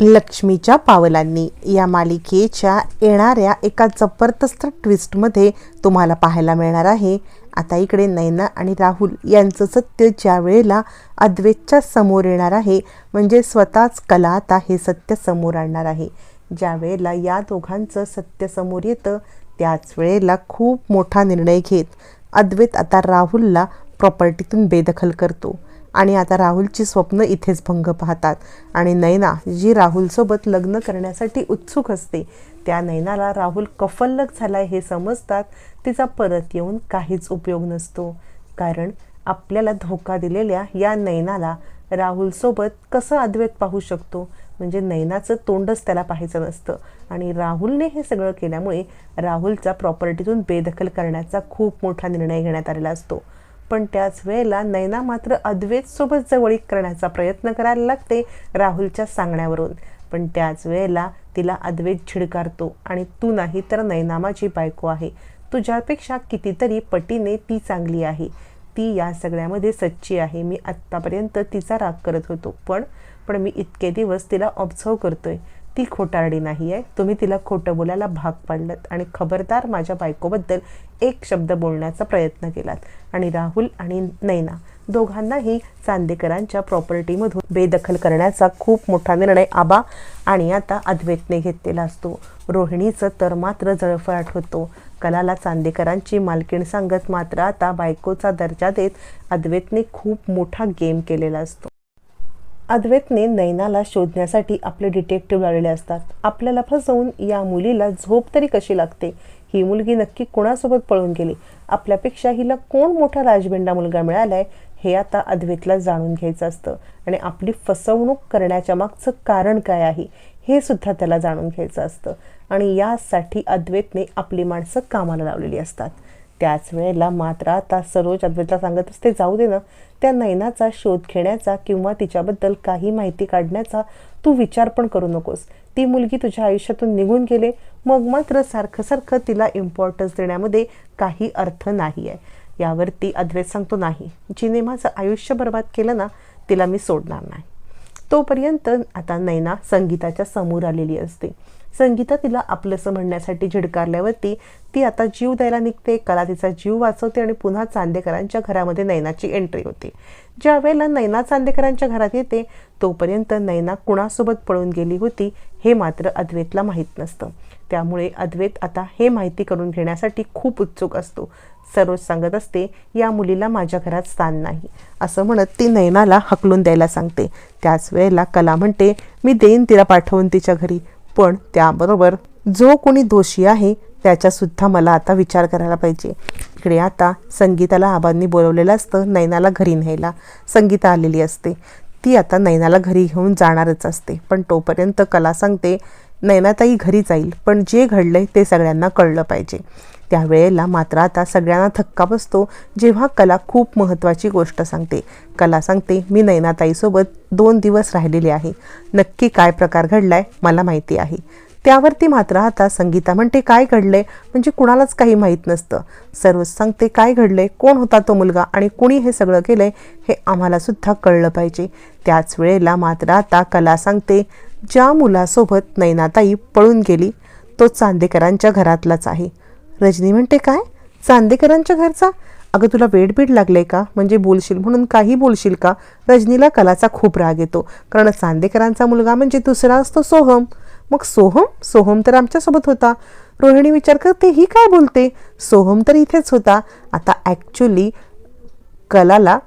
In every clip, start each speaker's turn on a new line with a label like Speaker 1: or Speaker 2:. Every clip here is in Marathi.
Speaker 1: लक्ष्मीच्या पावलांनी. या मालिकेच्या येणाऱ्या एका जबरदस्त ट्विस्टमध्ये तुम्हाला पाहायला मिळणार आहे. आता इकडे नैना आणि राहुल यांचं सत्य ज्या वेळेला अद्वैतच्या समोर येणार आहे म्हणजे स्वतःच कला आता हे सत्य समोर आणणार आहे. ज्या वेळेला या दोघांचं सत्य समोर येतं त्याच वेळेला खूप मोठा निर्णय घेत अद्वैत आता राहुलला प्रॉपर्टीतून बेदखल करतो. आणि आता राहुलची स्वप्न इथेच भंग पाहतात. आणि नैना जी राहुलसोबत लग्न करण्यासाठी उत्सुक असते त्या नैनाला राहुल कफल्लक झाला हे समजतात. तिचा परत येऊन काहीच उपयोग नसतो. कारण आपल्याला धोका दिलेल्या या नैनाला राहुलसोबत कसं अद्वैत पाहू शकतो? म्हणजे नैनाचं तोंडच त्याला पाहायचं नसतं. आणि राहुलने हे सगळं केल्यामुळे राहुलचा प्रॉपर्टीतून बेदखल करण्याचा खूप मोठा निर्णय घेण्यात आलेला असतो. पण त्याच वेळेला नैना मात्र अद्वैतसोबत जवळीक करण्याचा प्रयत्न करायला लागते राहुलच्या सांगण्यावरून. पण त्याच वेळेला तिला अद्वैत झिडकारतो आणि तू नाही तर नैना माझी बायको आहे. तुझ्यापेक्षा कितीतरी पटीने ती चांगली आहे. ती या सगळ्यामध्ये सच्ची आहे. मी आत्तापर्यंत तिचा राग करत होतो. पण पण मी इतके दिवस तिला ऑब्झर्व करतोय. ती खोटारडी नाही आहे तुम्ही तिला खोटं बोलायला भाग पाडलत आणि खबरदार माझ्या बायकोबद्दल एक शब्द बोलण्याचा प्रयत्न केलात. आणि राहुल आणि नैना दोघांनाही चांदेकरांच्या प्रॉपर्टीमधून बेदखल करण्याचा खूप मोठा निर्णय आबा आणि आता अद्वैतने घेतलेला असतो. रोहिणीचं तर मात्र जळफळाट होतो. कलाला चांदेकरांची मालकीण सांगत मात्र आता बायकोचा दर्जा देत अद्वैतने खूप मोठा गेम केलेला असतो. अद्वैतने नैनाला शोधण्यासाठी आपले डिटेक्टिव्ह लावलेले असतात. आपल्याला फसवून या मुलीला झोप तरी कशी लागते? ही मुलगी नक्की कोणासोबत पळून गेली? आपल्यापेक्षा हिला कोण मोठा राजबिंडा मुलगा मिळालाय? हे आता अद्वैतला जाणून घ्यायचं असतं. आणि आपली फसवणूक करण्याच्या मागचं कारण काय आहे? हे सुद्धा त्याला जाणून घ्यायचं असतं. आणि यासाठी अद्वैतने आपली माणसं कामाला लावलेली असतात. त्याच वेळेला मात्र आता सरोज अद्वैतला सांगत असते जाऊ दे ना त्या नैनाचा शोध घेण्याचा किंवा तिच्याबद्दल काही माहिती काढण्याचा तू विचार पण करू नकोस. ती मुलगी तुझ्या आयुष्यातून निघून गेले मग मात्र सारखं सारखं तिला इम्पॉर्टन्स देण्यामध्ये काही अर्थ नाही आहे यावरती अद्वैत सांगतो नाही जिने माझं आयुष्य बर्बाद केलं ना तिला मी सोडणार नाही. तोपर्यंत आता नैना संगीताच्या समोर आलेली असते. संगीता तिला आपलंसं म्हणण्यासाठी झिडकारल्यावरती ती आता जीव द्यायला निघते कला तिचा जीव वाचवते आणि पुन्हा चांदेकरांच्या घरामध्ये नैनाची एंट्री होते. ज्या वेळेला नैना चांदेकरांच्या घरात येते तोपर्यंत नैना कुणासोबत पळून गेली होती हे मात्र अद्वैतला माहीत नसतं. त्यामुळे अद्वैत आता हे माहिती करून घेण्यासाठी खूप उत्सुक असतो. सरोज सांगत असते या मुलीला माझ्या घरात स्थान नाही. असं म्हणत ती नैनाला हकलून द्यायला सांगते. त्याच वेळेला कला म्हणते मी देईन तिला पाठवून तिच्या घरी. पण त्याबरोबर जो कोणी दोषी आहे त्याच्यासुद्धा मला आता विचार करायला पाहिजे. इकडे आता संगीताला आबांनी बोलवलेलं असतं नैनाला घरी न्यायला. संगीता आलेली असते. ती आता नैनाला घरी घेऊन जाणारच असते. पण तोपर्यंत कला सांगते नैनाताई घरी जाईल पण जे घडलंय ते सगळ्यांना कळलं पाहिजे. त्यावेळेला मात्र आता सगळ्यांना थक्का बसतो जेव्हा कला खूप महत्त्वाची गोष्ट सांगते. कला सांगते मी नैनाताईसोबत दोन दिवस राहिलेले आहे. नक्की काय प्रकार घडलाय मला माहिती आहे. त्यावरती मात्र आता संगीता म्हणते काय घडलंय? म्हणजे कुणालाच काही माहीत नसतं. सर्वच सांगते काय घडलंय? कोण होता तो मुलगा? आणि कुणी हे सगळं केलंय? हे आम्हालासुद्धा कळलं पाहिजे. त्याच वेळेला मात्र आता कला सांगते ज्या मुलासोबत नैनाताई पळून गेली तो चांदेकरांच्या घरातलाच आहे. रजनी म्हणते काय? चांदेकरांच्या घरचा? अगं तुला वेड बीड लागले का? म्हणजे बोलशील म्हणून काही बोलशील का? रजनीला कलाचा खूप राग येतो कारण चांदेकरांचा मुलगा म्हणजे दुसरा असतो सोहम. मग सोहम? सोहम तर आमच्यासोबत होता. रोहिणी विचार करते ही काय बोलते? सोहम तर इथेच होता. आता ॲक्च्युली कलाला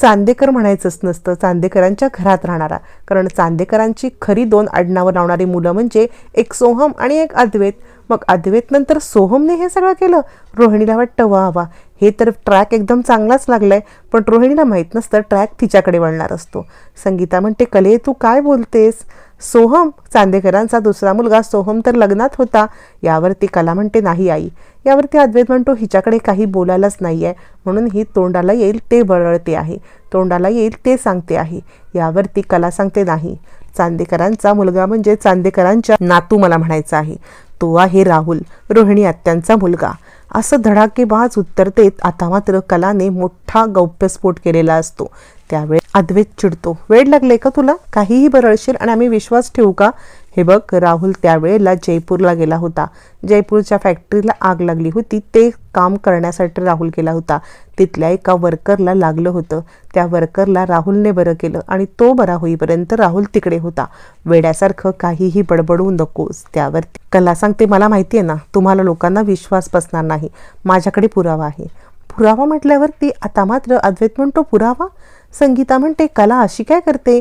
Speaker 1: चांदेकर म्हणायचंच नसतं. चांदेकरांच्या घरात राहणारा. कारण चांदेकरांची खरी दोन आडनावं लावणारी मुलं म्हणजे एक सोहम आणि एक अद्वैत मग अद्वैत नंतर सोहमने हे सगळं केलं. रोहिणीला वाटतं वा वा हे तर ट्रॅक एकदम चांगलाच लागलाय. पण रोहिणीला माहीत नसतं ट्रॅक तिच्याकडे वळणार असतो. संगीता म्हणते कले तू काय बोलतेस? सोहम चांदेकरांचा दुसरा मुलगा सोहम तर लग्नात होता. यावरती कला म्हणते नाही आई यावरती अद्वैत म्हणतो हिच्याकडे काही बोलायलाच नाही आहे म्हणून ही तोंडाला येईल ते बळळते आहे. तोंडाला येईल ते सांगते आहे. यावरती कला सांगते नाही चांदेकरांचा मुलगा म्हणजे चांदेकरांच्या नातू मला म्हणायचा आहे. तो आहे राहुल रोहिणी आत्यांचा मुलगा. असं धडाकेबाज उत्तर देत आता मात्र कलाने मोठा गौप्यस्फोट केलेला असतो. त्यावेळी अद्वैत चिडतो वेळ लागले का तुला? काहीही बरळशील आणि आम्ही विश्वास ठेवू का? हे बघ राहुल त्यावेळेला जयपूरला गेला होता. जयपूरच्या फॅक्टरीला आग लागली होती. ते काम करण्यासाठी राहुल गेला होता. तिथल्या एका वर्करला लागलं होतं. त्या वर्करला राहुलने बरं केलं आणि तो बरा होईपर्यंत राहुल तिकडे होता. वेड्यासारखं काहीही बडबडवू नकोस त्यावर कला सांगते मला माहिती आहे ना? तुम्हाला लोकांना विश्वास बसणार नाही. माझ्याकडे पुरावा आहे. पुरावा म्हटल्यावर ती आता मात्र अद्वैत म्हणतो पुरावा? संगीता म्हणते कला अशी काय करते?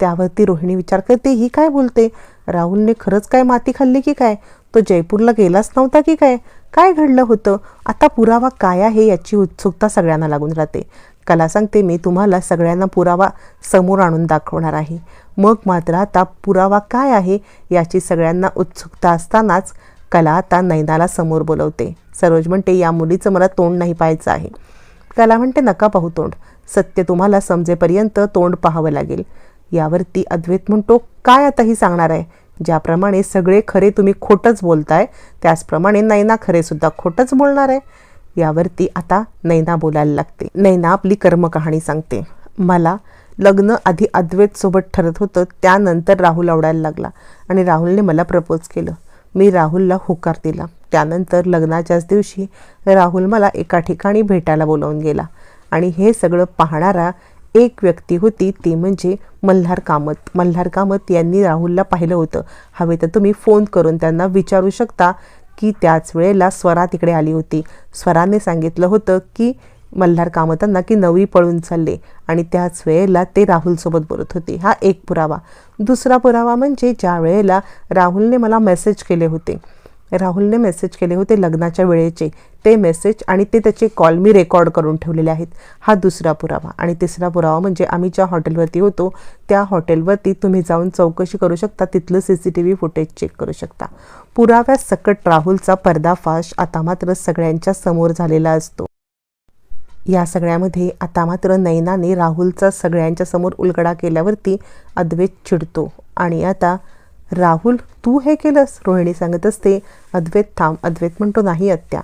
Speaker 1: त्यावरती रोहिणी विचार करते ही काय बोलते? राहुलने खरंच काय माती खाल्ली की काय? तो जयपूरला गेलाच नव्हता की काय? काय घडलं होतं? आता पुरावा काय आहे याची उत्सुकता सगळ्यांना लागून राहते. कला सांगते मी तुम्हाला सगळ्यांना पुरावा समोर आणून दाखवणार आहे. मग मात्र आता पुरावा काय आहे याची सगळ्यांना उत्सुकता असतानाच कला आता नैनाला समोर बोलवते. सरोज म्हणते या मुलीचं मला तोंड नाही पाहायचं आहे. त्याला म्हणते नका पाहू तोंड. सत्य तुम्हाला समजेपर्यंत तोंड पाहावं लागेल. यावरती अद्वैत म्हणतो काय आता ही सांगणार आहे? ज्याप्रमाणे सगळे खरे तुम्ही खोटंच बोलताय त्याचप्रमाणे नैना खरेसुद्धा खोटंच बोलणार आहे. यावरती आता नैना बोलायला लागते. नैना आपली कर्मकहाणी सांगते. मला लग्न आधी अद्वैतसोबत ठरत होतं त्यानंतर राहुल आवडायला लागला आणि राहुलने मला प्रपोज केलं. मी राहुलला होकार दिला. त्यानंतर लग्नाच्याच दिवशी राहुल मला एका ठिकाणी भेटायला बोलावून गेला. आणि हे सगळं पाहणारा एक व्यक्ती होती ती म्हणजे मल्हार कामत. मल्हार कामत यांनी राहुलला पाहिलं होतं. हवे तर तुम्ही फोन करून त्यांना विचारू शकता की त्याच वेळेला स्वरा तिकडे आली होती. स्वराने सांगितलं होतं की मल्हार कामतांना की नवी पळून चालले आणि त्याच वेळेला ते राहुलसोबत बोलत होते. हा एक पुरावा. दुसरा पुरावा म्हणजे ज्या वेळेला राहुलने मला मेसेज केले होते. राहुलने मेसेज केले होते लग्नाच्या वेळेचे. ते मेसेज आणि ते त्याचे कॉल मी रेकॉर्ड करून ठेवलेले आहेत. हा दुसरा पुरावा. आणि तिसरा पुरावा म्हणजे आम्ही ज्या हॉटेलवरती होतो त्या हॉटेलवरती तुम्ही जाऊन चौकशी करू शकता. तिथलं C C T V footage check करू शकता. पुराव्यात सकट राहुलचा पर्दाफाश आता मात्र सगळ्यांच्या समोर झालेला असतो. या सगळ्यामध्ये आता मात्र नैनाने राहुलचा सगळ्यांच्या समोर उलगडा केल्यावरती अद्वैत चिडतो. आणि आता राहुल तू हे केलंस? रोहिणी सांगत असते. अद्वैत थांब अद्वैत म्हणतो नाही आत्या.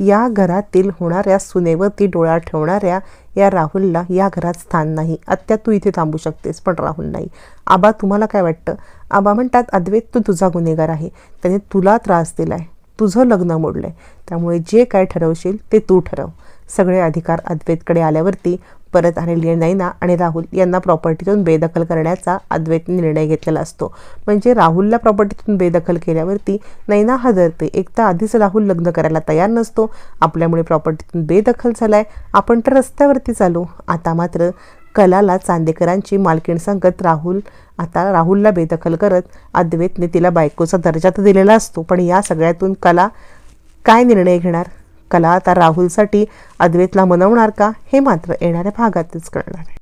Speaker 1: या घरातील होणाऱ्या सुनेवरती डोळा ठेवणाऱ्या या राहुलला या घरात स्थान नाही. आत्या तू इथे थांबू शकतेस पण राहुल नाही. आबा तुम्हाला काय वाटतं? आबा म्हणतात अद्वैत तू तुझा गुन्हेगार आहे. त्याने तुला त्रास दिलाय. तुझं लग्न मोडलंय. त्यामुळे जे काय ठरवशील ते तू ठरव. सगळे अधिकार अद्वैतकडे आल्यावरती परत आलेली नैना आणि राहुल यांना प्रॉपर्टीतून बेदखल करण्याचा अद्वैतने निर्णय घेतलेला असतो. म्हणजे राहुलला प्रॉपर्टीतून बेदखल केल्यावरती नैना हादरते एक आधीच राहुल लग्न करायला तयार नसतो. आपल्यामुळे प्रॉपर्टीतून बेदखल झालाय. आपण तर रस्त्यावरती चालू. आता मात्र कलाला चांदेकरांची मालकीण सांगत राहुल आता राहुलला बेदखल करत अद्वैतने तिला बायकोचा दर्जा तर दिलेला असतो. पण या सगळ्यातून कला काय निर्णय घेणार? कला आता राहुलसाठी अद्वैतला मनवणार का हे मात्र येणाऱ्या भागातच कळणार आहे.